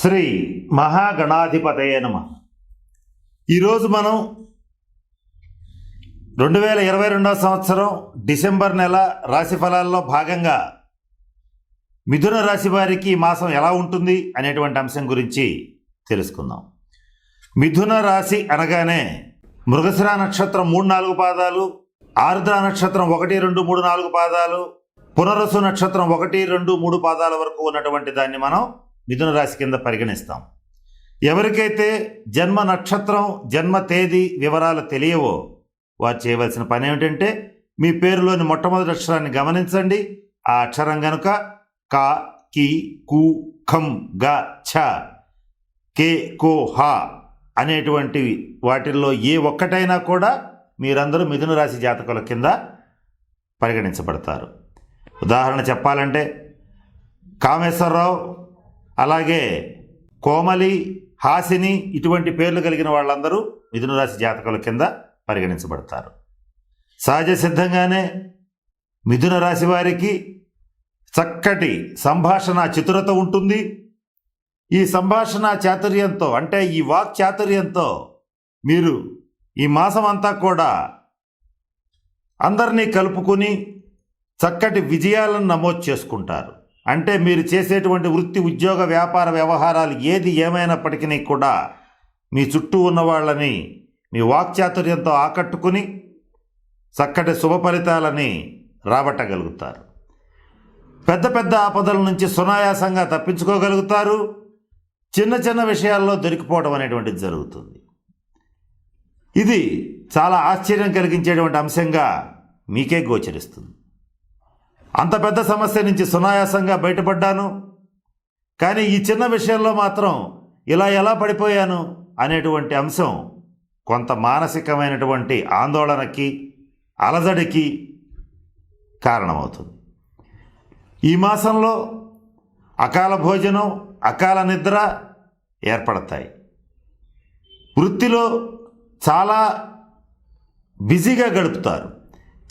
శ్రీ మహాగణాధిపతయ నమ. ఈరోజు మనం రెండు వేల ఇరవై రెండవ సంవత్సరం డిసెంబర్ నెల రాశి ఫలాల్లో భాగంగా మిథున రాశి వారికి ఈ మాసం ఎలా ఉంటుంది అనేటువంటి అంశం గురించి తెలుసుకుందాం. మిథున రాశి అనగానే మృగశిర నక్షత్రం మూడు నాలుగు పాదాలు ఆరుద్ర నక్షత్రం ఒకటి రెండు మూడు నాలుగు పాదాలు పునరసు నక్షత్రం ఒకటి రెండు మూడు పాదాల వరకు ఉన్నటువంటి దాన్ని మనం మిథున రాశి కింద పరిగణిస్తాం. ఎవరికైతే జన్మ నక్షత్రం జన్మ తేదీ వివరాలు తెలియవో వారు చేయవలసిన పని ఏమిటంటే మీ పేరులోని మొట్టమొదటి అక్షరాన్ని గమనించండి. ఆ అక్షరం గనుక కా కి కు ఖం గ ఛ కే కో హ అనేటువంటి వాటిల్లో ఏ ఒక్కటైనా కూడా మీరందరూ మిథున రాశి జాతకుల కింద పరిగణించబడతారు. ఉదాహరణ చెప్పాలంటే కామేశ్వరరావు అలాగే కోమలి హాసిని ఇటువంటి పేర్లు కలిగిన వాళ్ళందరూ మిథున రాశి కింద పరిగణించబడతారు. సహజ సిద్ధంగానే మిథున రాశి వారికి చక్కటి సంభాషణ చతురత ఉంటుంది. ఈ సంభాషణ చాతుర్యంతో అంటే ఈ వాక్ చాతుర్యంతో మీరు ఈ మాసం అంతా కూడా అందరినీ కలుపుకుని చక్కటి విజయాలను నమోదు చేసుకుంటారు. అంటే మీరు చేసేటువంటి వృత్తి ఉద్యోగ వ్యాపార వ్యవహారాలు ఏది ఏమైనప్పటికీ కూడా మీ చుట్టూ ఉన్న వాళ్ళని మీ వాక్చాతుర్యంతో ఆకట్టుకుని చక్కటి శుభ ఫలితాలని రాబట్టగలుగుతారు. పెద్ద పెద్ద ఆపదల నుంచి సునాయాసంగా తప్పించుకోగలుగుతారు. చిన్న చిన్న విషయాల్లో దొరికిపోవడం అనేటువంటిది జరుగుతుంది. ఇది చాలా ఆశ్చర్యం కలిగించేటువంటి అంశంగా మీకే గోచరిస్తుంది. అంత పెద్ద సమస్య నుంచి సునాయాసంగా బయటపడ్డాను. కానీ ఈ చిన్న విషయంలో మాత్రం ఇలా ఎలా పడిపోయాను అనేటువంటి అంశం కొంత మానసికమైనటువంటి ఆందోళనకి అలజడికి కారణమవుతుంది. ఈ మాసంలో అకాల భోజనం అకాల నిద్ర ఏర్పడతాయి. వృత్తిలో చాలా బిజీగా గడుపుతారు.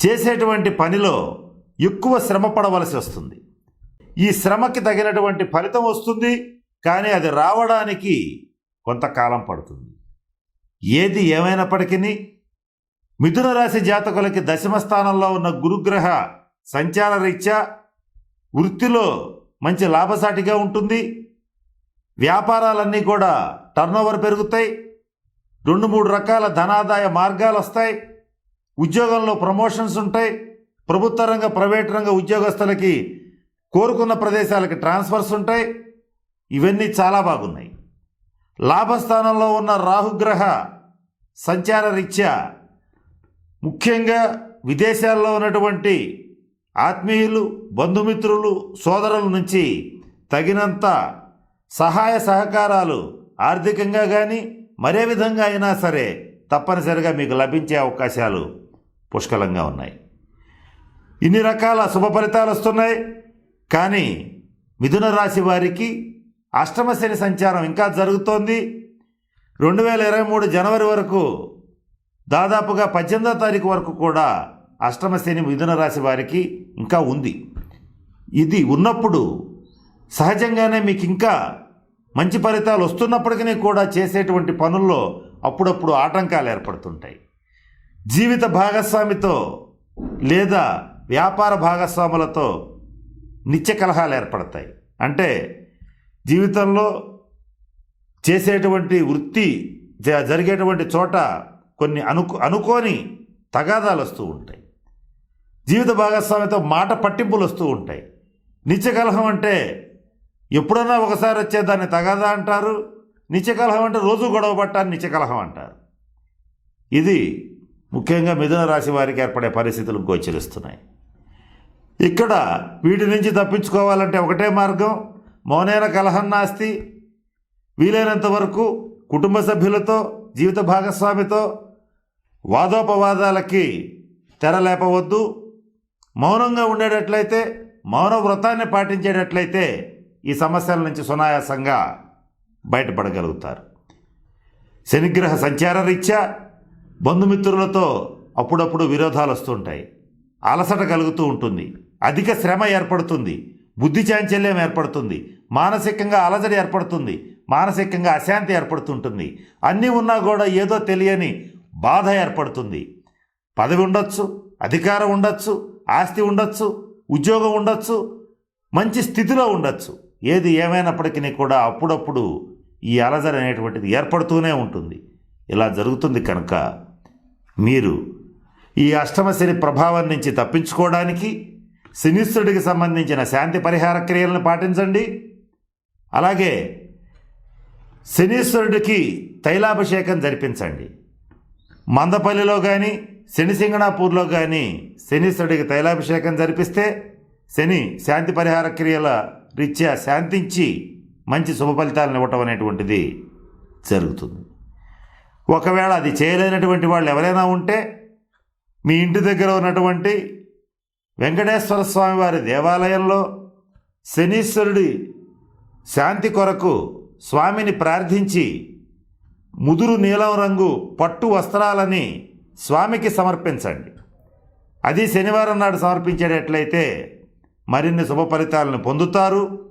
చేసేటువంటి పనిలో ఎక్కువ శ్రమ పడవలసి వస్తుంది. ఈ శ్రమకి తగినటువంటి ఫలితం వస్తుంది కానీ అది రావడానికి కొంతకాలం పడుతుంది. ఏది ఏమైనప్పటికీ మిథున రాశి జాతకులకి దశమ స్థానంలో ఉన్న గురుగ్రహ సంచార రీత్యా వృత్తిలో మంచి లాభసాటిగా ఉంటుంది. వ్యాపారాలన్నీ కూడా టర్నోవర్ పెరుగుతాయి. రెండు మూడు రకాల ధనాదాయ మార్గాలు వస్తాయి. ఉద్యోగంలో ప్రమోషన్స్ ఉంటాయి. ప్రభుత్వ రంగ ప్రైవేట్ రంగ ఉద్యోగస్తులకి కోరుకున్న ప్రదేశాలకి ట్రాన్స్ఫర్స్ ఉంటాయి. ఇవన్నీ చాలా బాగున్నాయి. లాభస్థానంలో ఉన్న రాహుగ్రహ సంచార రీత్యా ముఖ్యంగా విదేశాల్లో ఉన్నటువంటి ఆత్మీయులు బంధుమిత్రులు సోదరుల నుంచి తగినంత సహాయ సహకారాలు ఆర్థికంగా కానీ మరే విధంగా అయినా సరే తప్పనిసరిగా మీకు లభించే అవకాశాలు పుష్కలంగా ఉన్నాయి. ఇన్ని రకాల శుభ ఫలితాలు వస్తున్నాయి. కానీ మిథున రాశి వారికి అష్టమ శని సంచారం ఇంకా జరుగుతోంది. రెండు వేల ఇరవై మూడు జనవరి వరకు దాదాపుగా పద్దెనిమిదో తారీఖు వరకు కూడా అష్టమ శని మిథున రాశి వారికి ఇంకా ఉంది. ఇది ఉన్నప్పుడు సహజంగానే మీకు ఇంకా మంచి ఫలితాలు వస్తున్నప్పటికీ కూడా చేసేటువంటి పనుల్లో అప్పుడప్పుడు ఆటంకాలు ఏర్పడుతుంటాయి. జీవిత భాగస్వామితో లేదా వ్యాపార భాగస్వాములతో నిత్య కలహాలు ఏర్పడతాయి. అంటే జీవితంలో చేసేటువంటి వృత్తి జ- జరిగేటువంటి చోట కొన్ని అనుకు అనుకోని తగాదాలు వస్తూ ఉంటాయి. జీవిత భాగస్వామితో మాట పట్టింపులు వస్తూ ఉంటాయి. నిత్య కలహం అంటే ఎప్పుడన్నా ఒకసారి వచ్చే దాన్ని తగాదా అంటారు నిత్య కలహం అంటే రోజు గొడవ పట్టాన్ని నిత్య కలహం అంటారు. ఇది ముఖ్యంగా మిథున రాశి వారికి ఏర్పడే పరిస్థితులు గోచరిస్తున్నాయి. ఇక్కడ వీటి నుంచి తప్పించుకోవాలంటే ఒకటే మార్గం. మౌనైన కలహం నాస్తి. వీలైనంత వరకు కుటుంబ సభ్యులతో జీవిత భాగస్వామితో వాదోపవాదాలకి తెరలేపవద్దు మౌనంగా ఉండేటట్లయితే మౌన వ్రతాన్ని పాటించేటట్లయితే ఈ సమస్యల నుంచి సునాయాసంగా బయటపడగలుగుతారు. శనిగ్రహ సంచార రీత్యా బంధుమిత్రులతో అప్పుడప్పుడు విరోధాలు వస్తుంటాయి. అలసట కలుగుతూ ఉంటుంది. అధిక శ్రమ ఏర్పడుతుంది బుద్ధి చాంచల్యం ఏర్పడుతుంది మానసికంగా అలజడి ఏర్పడుతుంది మానసికంగా అశాంతి ఏర్పడుతుంటుంది. అన్నీ ఉన్నా కూడా ఏదో తెలియని బాధ ఏర్పడుతుంది. పదవి ఉండొచ్చు అధికారం ఉండొచ్చు ఆస్తి ఉండొచ్చు ఉద్యోగం ఉండొచ్చు మంచి స్థితిలో ఉండొచ్చు. ఏది ఏమైనప్పటికీ కూడా అప్పుడప్పుడు ఈ అలజడి అనేటువంటిది ఏర్పడుతూనే ఉంటుంది. ఇలా జరుగుతుంది కనుక మీరు ఈ అష్టమశని ప్రభావం నుంచి తప్పించుకోవడానికి శనిశ్వరుడికి సంబంధించిన శాంతి పరిహార క్రియలను పాటించండి. అలాగే శనీశ్వరుడికి తైలాభిషేకం జరిపించండి. మందపల్లిలో కానీ శనిసింగణాపూర్లో కానీ శనీశ్వరుడికి తైలాభిషేకం జరిపిస్తే శని శాంతి పరిహార క్రియల రీత్యా శాంతించి మంచి శుభ ఫలితాలను ఇవ్వటం అనేటువంటిది జరుగుతుంది. ఒకవేళ అది చేయలేనటువంటి వాళ్ళు ఎవరైనా ఉంటే మీ ఇంటి దగ్గర ఉన్నటువంటి వెంకటేశ్వర స్వామి వారి దేవాలయంలో శనీశ్వరుడి శాంతి కొరకు స్వామిని ప్రార్థించి ముదురు నీలం రంగు పట్టు వస్త్రాలని స్వామికి సమర్పించండి. అది శనివారం నాడు సమర్పించేటట్లయితే మరిన్ని శుభ ఫలితాలను పొందుతారు.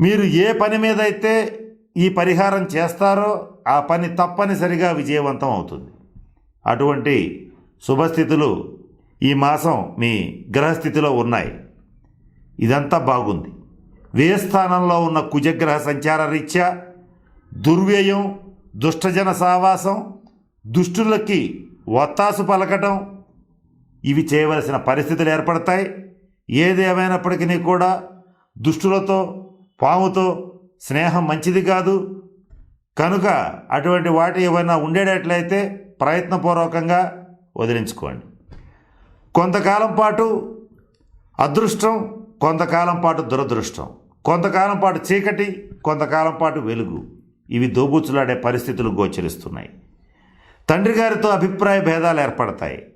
మీరు ఏ పని మీద అయితే ఈ పరిహారం చేస్తారో ఆ పని తప్పనిసరిగా విజయవంతం అవుతుంది. అటువంటి శుభస్థితులు ఈ మాసం మీ గ్రహస్థితిలో ఉన్నాయి. ఇదంతా బాగుంది. వ్యయస్థానంలో ఉన్న కుజగ్రహ సంచార రీత్యా దుర్వ్యయం దుష్టజన సావాసం దుష్టులకి ఒత్తాసు పలకటం ఇవి చేయవలసిన పరిస్థితులు ఏర్పడతాయి. ఏది ఏమైనప్పటికీ కూడా దుష్టులతో పాముతో స్నేహం మంచిది కాదు. కనుక అటువంటి వాటి ఏమైనా ఉండేటట్లయితే ప్రయత్నపూర్వకంగా వదిలించుకోండి. కొంతకాలం పాటు అదృష్టం కొంతకాలం పాటు దురదృష్టం కొంతకాలం పాటు చీకటి కొంతకాలం పాటు వెలుగు. ఇవి దోబూచులాడే పరిస్థితులు గోచరిస్తున్నాయి. తండ్రి గారితో అభిప్రాయ భేదాలు ఏర్పడతాయి.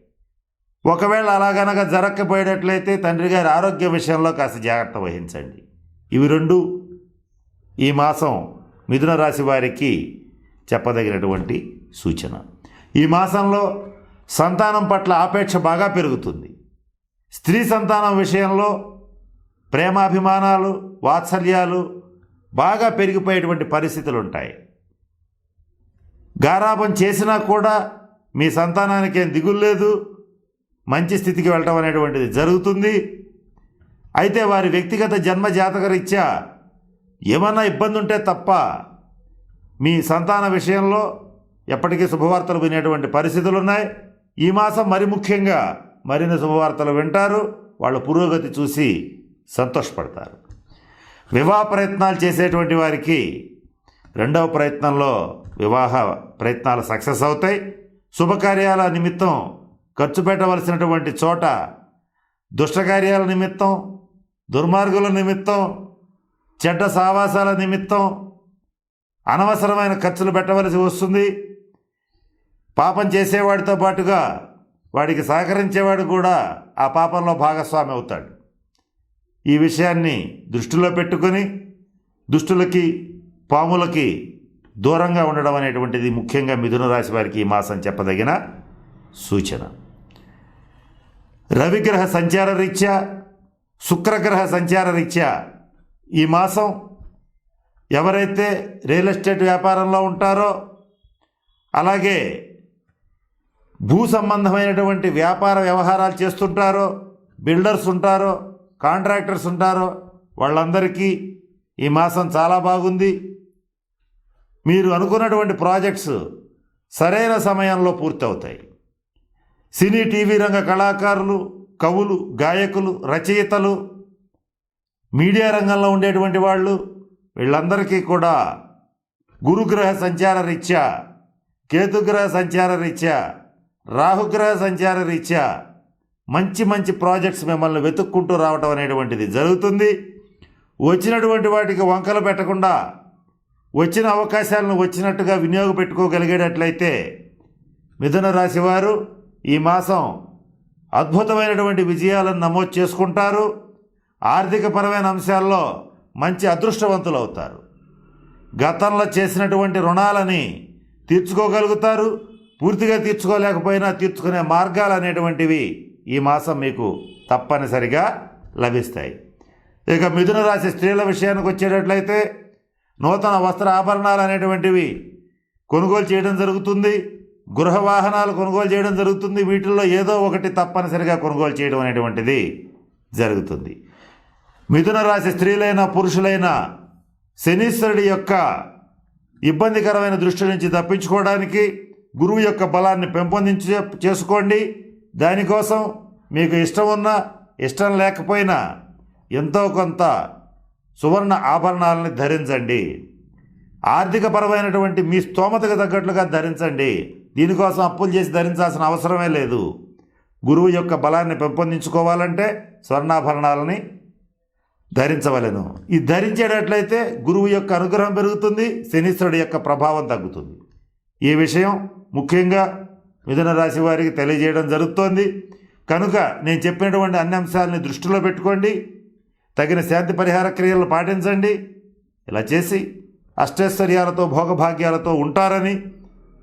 ఒకవేళ అలాగనక జరగకపోయేటట్లయితే తండ్రి గారి ఆరోగ్య విషయంలో కాస్త జాగ్రత్త వహించండి. ఇవి రెండు ఈ మాసం మిథున రాశి వారికి చెప్పదగినటువంటి సూచన. ఈ మాసంలో సంతానం పట్ల ఆపేక్ష బాగా పెరుగుతుంది. స్త్రీ సంతానం విషయంలో ప్రేమాభిమానాలు వాత్సల్యాలు బాగా పెరిగిపోయేటువంటి పరిస్థితులు ఉంటాయి గారాబం చేసినా కూడా మీ సంతానానికి ఏం దిగులు లేదు. మంచి స్థితికి వెళ్ళటం అనేటువంటిది జరుగుతుంది. అయితే వారి వ్యక్తిగత జన్మ జాతకరీత్యా ఏమన్నా ఇబ్బంది ఉంటే తప్ప మీ సంతాన విషయంలో ఎప్పటికీ శుభవార్తలు వినేటువంటి పరిస్థితులు ఉన్నాయి ఈ మాసం మరి ముఖ్యంగా మరిన్ని శుభవార్తలు వింటారు. వాళ్ళ పురోగతి చూసి సంతోషపడతారు. వివాహ ప్రయత్నాలు చేసేటువంటి వారికి రెండవ ప్రయత్నంలో వివాహ ప్రయత్నాలు సక్సెస్ అవుతాయి. శుభకార్యాల నిమిత్తం ఖర్చు పెట్టవలసినటువంటి చోట దుష్టకార్యాల నిమిత్తం దుర్మార్గుల నిమిత్తం చెడ్డ సావాసాల నిమిత్తం అనవసరమైన ఖర్చులు పెట్టవలసి వస్తుంది. పాపం చేసేవాడితో పాటుగా వాడికి సహకరించేవాడు కూడా ఆ పాపంలో భాగస్వామి అవుతాడు. ఈ విషయాన్ని దృష్టిలో పెట్టుకొని దుష్టులకి పాములకి దూరంగా ఉండడం అనేటువంటిది ముఖ్యంగా మిథున రాశి వారికి ఈ మాసం చెప్పదగిన సూచన. రవిగ్రహ సంచార రీత్యా శుక్రగ్రహ సంచార రీత్యా ఈ మాసం ఎవరైతే రియల్ ఎస్టేట్ వ్యాపారంలో ఉంటారో అలాగే భూ సంబంధమైనటువంటి వ్యాపార వ్యవహారాలు చేస్తుంటారో బిల్డర్స్ ఉంటారో కాంట్రాక్టర్స్ ఉంటారో వాళ్ళందరికీ ఈ మాసం చాలా బాగుంది. మీరు అనుకున్నటువంటి ప్రాజెక్ట్స్ సరైన సమయంలో పూర్తవుతాయి. సినీ టీవీ రంగ కళాకారులు కవులు గాయకులు రచయితలు మీడియా రంగంలో ఉండేటువంటి వాళ్ళు వీళ్ళందరికీ కూడా గురుగ్రహ సంచార రీత్యా కేతుగ్రహ సంచార రీత్యా రాహుగ్రహ సంచార రీత్యా మంచి మంచి ప్రాజెక్ట్స్ మిమ్మల్ని వెతుక్కుంటూ రావటం అనేటువంటిది జరుగుతుంది. వచ్చినటువంటి వాటికి వంకలు పెట్టకుండా వచ్చిన అవకాశాలను వచ్చినట్టుగా వినియోగపెట్టుకోగలిగేటట్లయితే మిథున రాశివారు ఈ మాసం అద్భుతమైనటువంటి విజయాలను నమోదు చేసుకుంటారు. ఆర్థికపరమైన అంశాల్లో మంచి అదృష్టవంతులు అవుతారు గతంలో చేసినటువంటి రుణాలని తీర్చుకోగలుగుతారు. పూర్తిగా తీర్చుకోలేకపోయినా తీర్చుకునే మార్గాలు అనేటువంటివి ఈ మాసం మీకు తప్పనిసరిగా లభిస్తాయి. ఇక మిథున రాశి స్త్రీల విషయానికి వచ్చేటట్లయితే నూతన వస్త్ర ఆభరణాలు అనేటువంటివి కొనుగోలు చేయడం జరుగుతుంది. గృహ వాహనాలు కొనుగోలు చేయడం జరుగుతుంది. వీటిల్లో ఏదో ఒకటి తప్పనిసరిగా కొనుగోలు చేయడం అనేటువంటిది జరుగుతుంది. మిథున రాశి స్త్రీలైన పురుషులైన శనీశ్వరుడి యొక్క ఇబ్బందికరమైన దృష్టి నుంచి తప్పించుకోవడానికి గురువు యొక్క బలాన్ని పెంపొందించే చేసుకోండి. దానికోసం మీకు ఇష్టం ఉన్నా ఇష్టం లేకపోయినా ఎంతో కొంత సువర్ణ ఆభరణాలని ధరించండి. ఆర్థికపరమైనటువంటి మీ స్తోమతకు తగ్గట్లుగా ధరించండి. దీనికోసం అప్పులు చేసి ధరించాల్సిన అవసరమే లేదు. గురువు యొక్క బలాన్ని పెంపొందించుకోవాలంటే స్వర్ణాభరణాలని ధరించవలను. ఈ ధరించేటట్లయితే గురువు యొక్క అనుగ్రహం పెరుగుతుంది శనీశ్వరుడి యొక్క ప్రభావం తగ్గుతుంది. ఈ విషయం ముఖ్యంగా మిథున రాశి వారికి తెలియజేయడం జరుగుతోంది. కనుక నేను చెప్పినటువంటి అన్ని అంశాలని దృష్టిలో పెట్టుకోండి. తగిన శాంతి పరిహార క్రియలు పాటించండి. ఇలా చేసి అష్టైశ్వర్యాలతో భోగభాగ్యాలతో ఉంటారని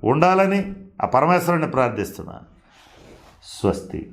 ఉండాలని ఆ పరమేశ్వరుని ప్రార్థిస్తున్నాను. స్వస్తి.